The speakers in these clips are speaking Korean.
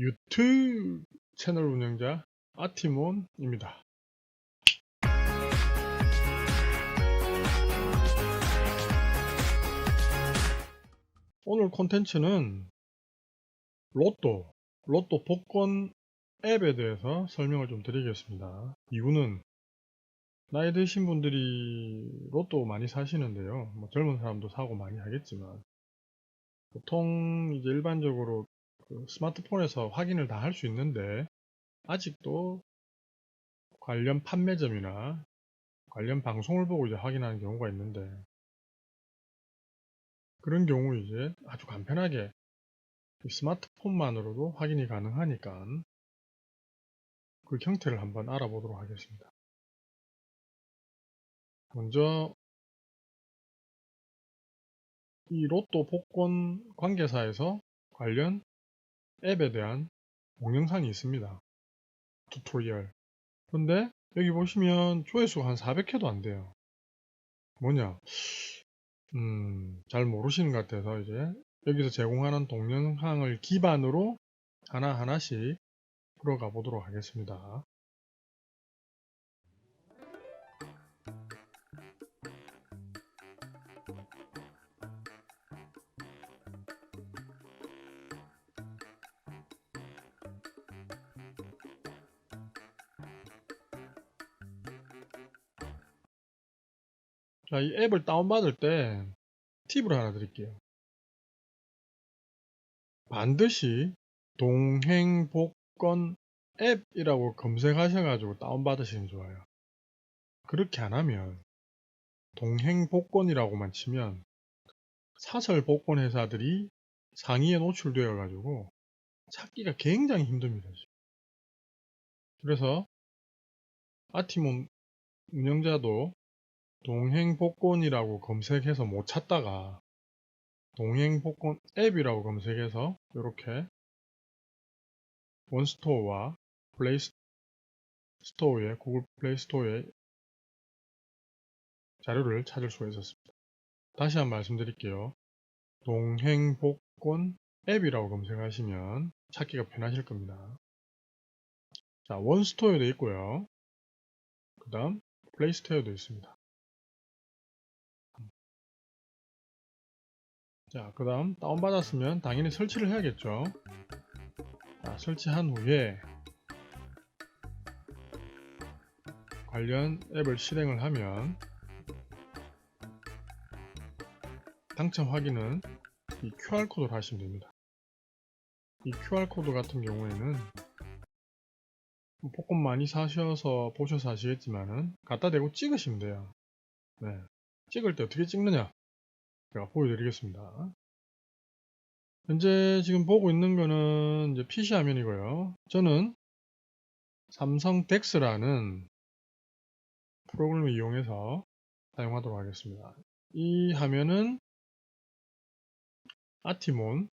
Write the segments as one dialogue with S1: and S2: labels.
S1: 유튜브 채널 운영자 아티몬입니다. 오늘 콘텐츠는 로또, 로또 복권 앱에 대해서 설명을 좀 드리겠습니다. 이유는 나이 드신 분들이 로또 많이 사시는데요. 뭐 젊은 사람도 사고 많이 하겠지만 보통 이제 일반적으로 그 스마트폰에서 확인을 다 할 수 있는데 아직도 관련 판매점이나 관련 방송을 보고 이제 확인하는 경우가 있는데 그런 경우 이제 아주 간편하게 이 스마트폰만으로도 확인이 가능하니까 그 형태를 한번 알아보도록 하겠습니다. 먼저 이 로또 복권 관계사에서 관련 앱에 대한 동영상이 있습니다. 튜토리얼. 근데 여기 보시면 조회수가 한 400회도 안 돼요. 뭐냐? 음, 잘 모르시는 것 같아서 이제 여기서 제공하는 동영상을 기반으로 하나하나씩 풀어가 보도록 하겠습니다. 자, 이 앱을 다운받을 때 팁을 하나 드릴게요. 반드시 동행복권 앱이라고 검색하셔가지고 다운받으시는 게 좋아요. 그렇게 안 하면 동행복권이라고만 치면 사설 복권 회사들이 상위에 노출되어 가지고 찾기가 굉장히 힘듭니다. 그래서 아티몬 운영자도 동행복권이라고 검색해서 못 찾다가 동행복권 앱이라고 검색해서 이렇게 원스토어와 플레이 스토어에 구글 플레이 스토어에 자료를 찾을 수가 있었습니다. 다시 한번 말씀드릴게요. 동행복권 앱이라고 검색하시면 찾기가 편하실 겁니다. 자, 원스토어에도 있고요. 그 다음 플레이스토어에도 있습니다. 자, 그 다음 다운받았으면 당연히 설치를 해야겠죠. 자, 설치한 후에 관련 앱을 실행을 하면 당첨 확인은 이 QR코드를 하시면 됩니다. 이 QR코드 같은 경우에는 복권 많이 사셔서 보셔서 아시겠지만은 갖다 대고 찍으시면 돼요. 네. 찍을 때 어떻게 찍느냐? 제가 보여드리겠습니다. 현재 지금 보고 있는 거는 이제 PC 화면이고요. 저는 삼성 덱스라는 프로그램을 이용해서 사용하도록 하겠습니다. 이 화면은 아티몬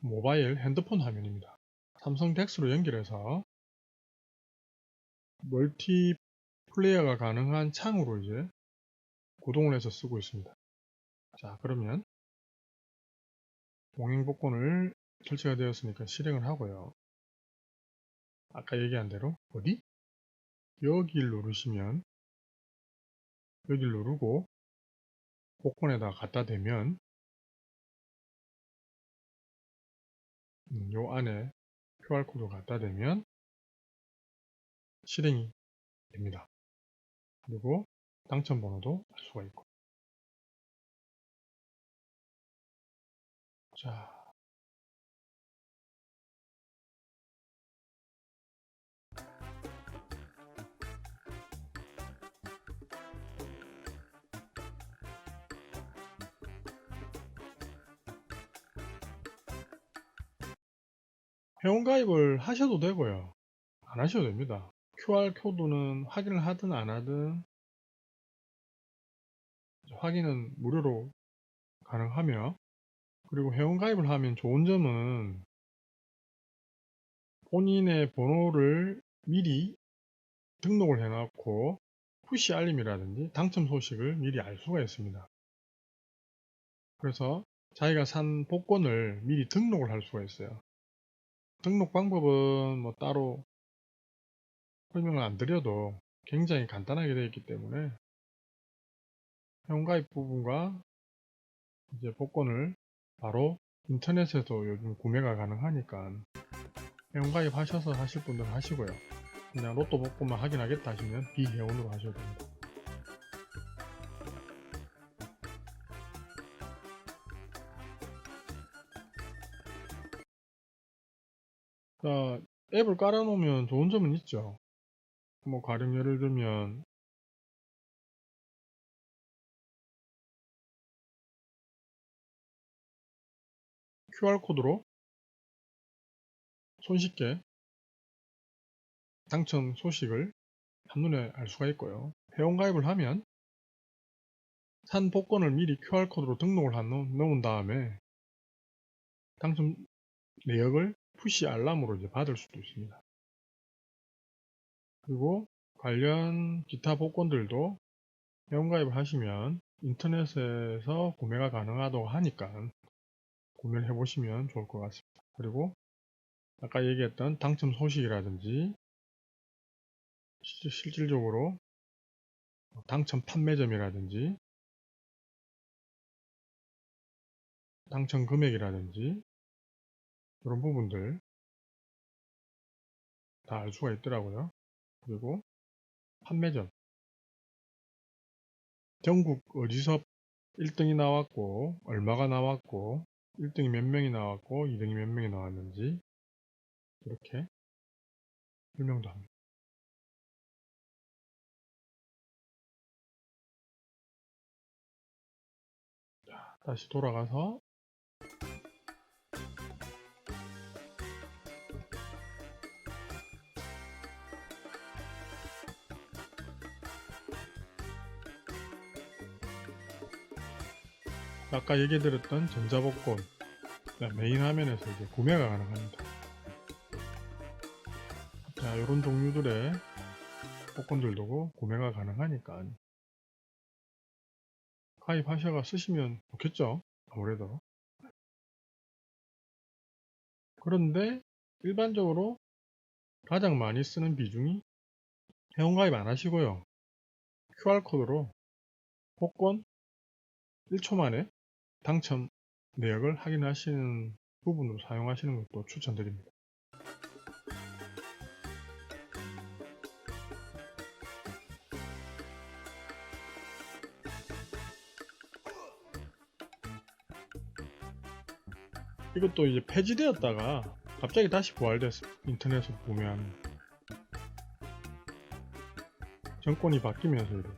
S1: 모바일 핸드폰 화면입니다. 삼성 덱스로 연결해서 멀티 플레이어가 가능한 창으로 이제 구동을 해서 쓰고 있습니다. 자, 그러면 동행 복권을 설치가 되었으니까 실행을 하고요. 아까 얘기한 대로 어디? 여기를 누르시면 여기를 누르고 복권에다 갖다 대면 음, 요 안에 QR코드 갖다 대면 실행이 됩니다. 그리고 당첨 번호도 알 수가 있고 자 회원가입을 하셔도 되고요. 안 하셔도 됩니다. QR코드는 확인을 하든 안 하든 확인은 무료로 가능하며 그리고 회원가입을 하면 좋은 점은 본인의 번호를 미리 등록을 해놓고 푸시 알림이라든지 당첨 소식을 미리 알 수가 있습니다. 그래서 자기가 산 복권을 미리 등록을 할 수가 있어요. 등록 방법은 뭐 따로 설명을 안 드려도 굉장히 간단하게 되어 있기 때문에 회원가입 부분과 이제 복권을 바로 인터넷에서 요즘 구매가 가능하니까 회원가입 하셔서 하실 분들은 하시고요. 그냥 로또 복권만 확인하겠다 하시면 비회원으로 하셔도 됩니다. 자, 앱을 깔아놓으면 좋은 점은 있죠. 뭐 가령 예를 들면 QR코드로 손쉽게 당첨 소식을 한눈에 알 수가 있고요. 회원가입을 하면 산 복권을 미리 QR코드로 등록을 넣은 다음에 당첨 내역을 푸시 알람으로 이제 받을 수도 있습니다. 그리고 관련 기타 복권들도 회원가입을 하시면 인터넷에서 구매가 가능하다고 하니까 구매를 해보시면 좋을 것 같습니다. 그리고 아까 얘기했던 당첨 소식이라든지 실질적으로 당첨 판매점이라든지 당첨 금액이라든지 이런 부분들 다 알 수가 있더라고요. 그리고 판매점 전국 어디서 1등이 나왔고 얼마가 나왔고 1등이 몇 명이 나왔고 2등이 몇 명이 나왔는지 이렇게 설명도 합니다. 자, 다시 돌아가서 아까 얘기 드렸던 전자복권 메인 화면에서 이제 구매가 가능합니다. 자, 이런 종류들의 복권들도 구매가 가능하니까 가입하셔가 쓰시면 좋겠죠. 아무래도. 그런데 일반적으로 가장 많이 쓰는 비중이 회원가입 안 하시고요. QR코드로 복권 1초 만에 당첨 내역을 확인하시는 부분으로 사용하시는 것도 추천드립니다. 이것도 이제 폐지되었다가 갑자기 다시 부활됐어 인터넷으로 보면 정권이 바뀌면서 이래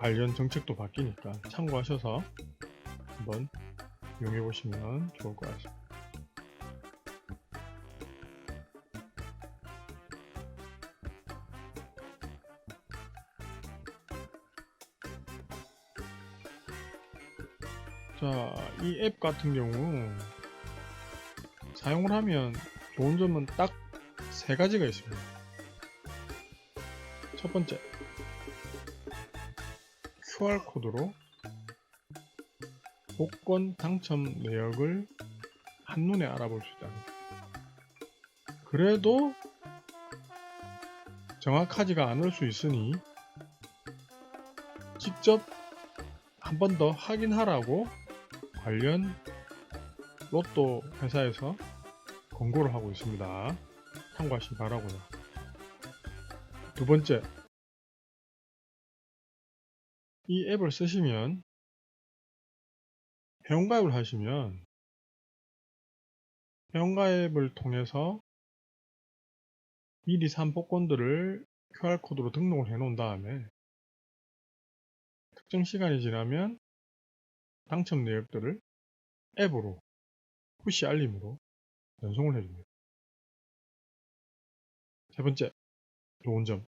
S1: 관련 정책도 바뀌니까 참고하셔서 한번 이용해 보시면 좋을 것 같습니다. 자, 이 앱 같은 경우 사용을 하면 좋은 점은 딱 세 가지가 있습니다. 첫 번째, QR코드로 복권 당첨 내역을 한눈에 알아볼 수 있다. 그래도 정확하지가 않을 수 있으니 직접 한 번 더 확인하라고 관련 로또 회사에서 권고를 하고 있습니다. 참고하시기 바라고요. 두 번째, 이 앱을 쓰시면 회원가입을 하시면 회원가입을 통해서 미리 산 복권들을 QR코드로 등록을 해 놓은 다음에 특정 시간이 지나면 당첨 내역들을 앱으로 푸시 알림으로 전송을 해줍니다. 세 번째, 좋은 점.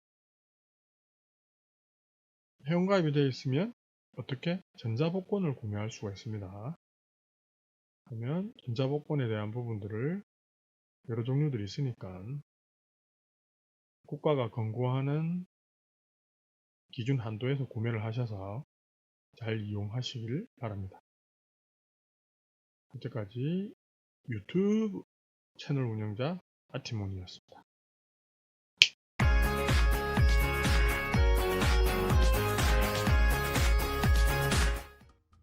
S1: 회원가입이 되어 있으면 어떻게 전자복권을 구매할 수가 있습니다. 그러면 전자복권에 대한 부분들을 여러 종류들이 있으니까 국가가 권고하는 기준 한도에서 구매를 하셔서 잘 이용하시길 바랍니다. 여태까지 유튜브 채널 운영자 아티몬이었습니다.